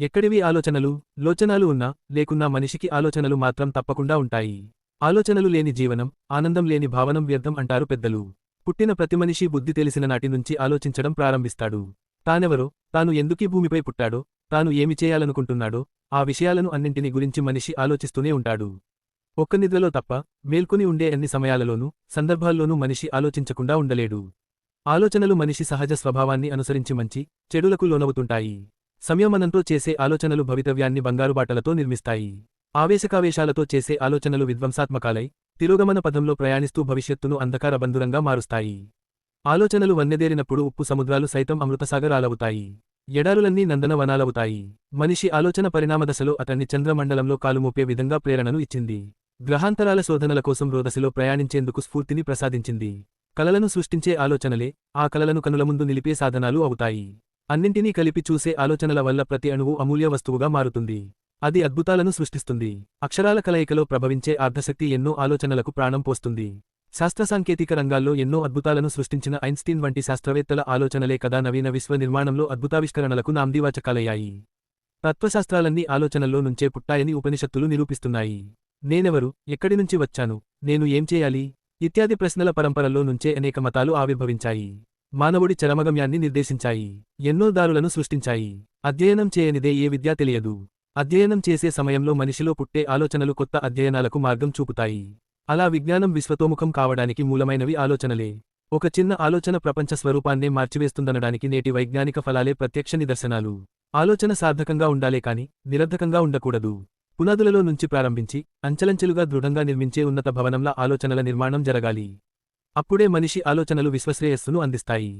ఎక్కడివి ఆలోచనలు? లోచనాలు ఉన్నా లేకున్నా మనిషికి ఆలోచనలు మాత్రం తప్పకుండా ఉంటాయి. ఆలోచనలు లేని జీవనం ఆనందం లేని భావనం వ్యర్థం అంటారు పెద్దలు. పుట్టిన ప్రతి మనిషి బుద్ధి తెలిసిన నాటి నుంచి ఆలోచించడం ప్రారంభిస్తాడు. తానెవరో తాను ఎందుకీ భూమిపై పుట్టాడో తాను ఏమి చేయాలనుకుంటున్నాడో ఆ విషయాలను అన్నింటిని గురించి మనిషి ఆలోచిస్తూనే ఉంటాడు. ఒక్క నిద్రలో తప్ప మేల్కొని ఉండే అన్ని సమయాలలోనూ సందర్భాల్లోనూ మనిషి ఆలోచించకుండా ఉండలేడు. ఆలోచనలు మనిషి సహజ స్వభావాన్ని అనుసరించి మంచి చెడులకు లోనవుతుంటాయి. సంయమనంతో చేసే ఆలోచనలు భవితవ్యాన్ని బంగారు బాటలతో నిర్మిస్తాయి. ఆవేశకావేశాలతో చేసే ఆలోచనలు విధ్వంసాత్మకాలై తిరోగమన పదంలో ప్రయాణిస్తూ భవిష్యత్తును అంధకార బంధురంగా మారుస్తాయి. ఆలోచనలు వన్నెదేరినప్పుడు ఉప్పు సముద్రాలు సైతం అమృతసాగరాలవుతాయి. ఎడారులన్నీ నందనవనాలవుతాయి. మనిషి ఆలోచన పరిణామదశలో అతన్ని చంద్రమండలంలో కాలుమోపే విధంగా ప్రేరణను ఇచ్చింది. గ్రహాంతరాల శోధనల కోసం రోదశలో ప్రయాణించేందుకు స్ఫూర్తిని ప్రసాదించింది. కలలను సృష్టించే ఆలోచనలే ఆ కలలను కనుల ముందు నిలిపే సాధనాలు అవుతాయి. అన్నింటినీ కలిపి చూసే ఆలోచనల వల్ల ప్రతి అణువు అమూల్య వస్తువుగా మారుతుంది. అది అద్భుతాలను సృష్టిస్తుంది. అక్షరాల కలయికలో ప్రభవించే అర్ధశక్తి ఎన్నో ఆలోచనలకు ప్రాణం పోస్తుంది. శాస్త్ర సాంకేతిక రంగాల్లో ఎన్నో అద్భుతాలను సృష్టించిన ఐన్స్టీన్ వంటి శాస్త్రవేత్తల ఆలోచనలే కదా నవీన విశ్వ నిర్మాణంలో అద్భుతావిష్కరణలకు నాందివాచకాలయ్యాయి. తత్వశాస్త్రాలన్నీ ఆలోచనల్లో నుంచే పుట్టాయని ఉపనిషత్తులు నిరూపిస్తున్నాయి. నేనెవరు? ఎక్కడి నుంచి వచ్చాను? నేను ఏం చేయాలి? ఇత్యాది ప్రశ్నల పరంపరలో నుంచే అనేక మతాలు ఆవిర్భవించాయి. మానవుడి చరమగమ్యాన్ని నిర్దేశించాయి. ఎన్నో దారులను సృష్టించాయి. అధ్యయనం చేయనిదే ఏ విద్యా తెలియదు. అధ్యయనం చేసే సమయంలో మనిషిలో పుట్టే ఆలోచనలు కొత్త అధ్యయనాలకు మార్గం చూపుతాయి. అలా విజ్ఞానం విశ్వతోముఖం కావడానికి మూలమైనవి ఆలోచనలే. ఒక చిన్న ఆలోచన ప్రపంచ స్వరూపాన్నే మార్చివేస్తుందనడానికి నేటి వైజ్ఞానిక ఫలాలే ప్రత్యక్ష నిదర్శనాలు. ఆలోచన సార్థకంగా ఉండాలే కాని నిరర్ధకంగా ఉండకూడదు. పునాదులలో నుంచి ప్రారంభించి అంచలంచెలుగా దృఢంగా నిర్మించే ఉన్నత భవనంలా ఆలోచనల నిర్మాణం జరగాలి. అప్పుడే మనిషి ఆలోచనలు విశ్వశ్రేయస్సును అందిస్తాయి.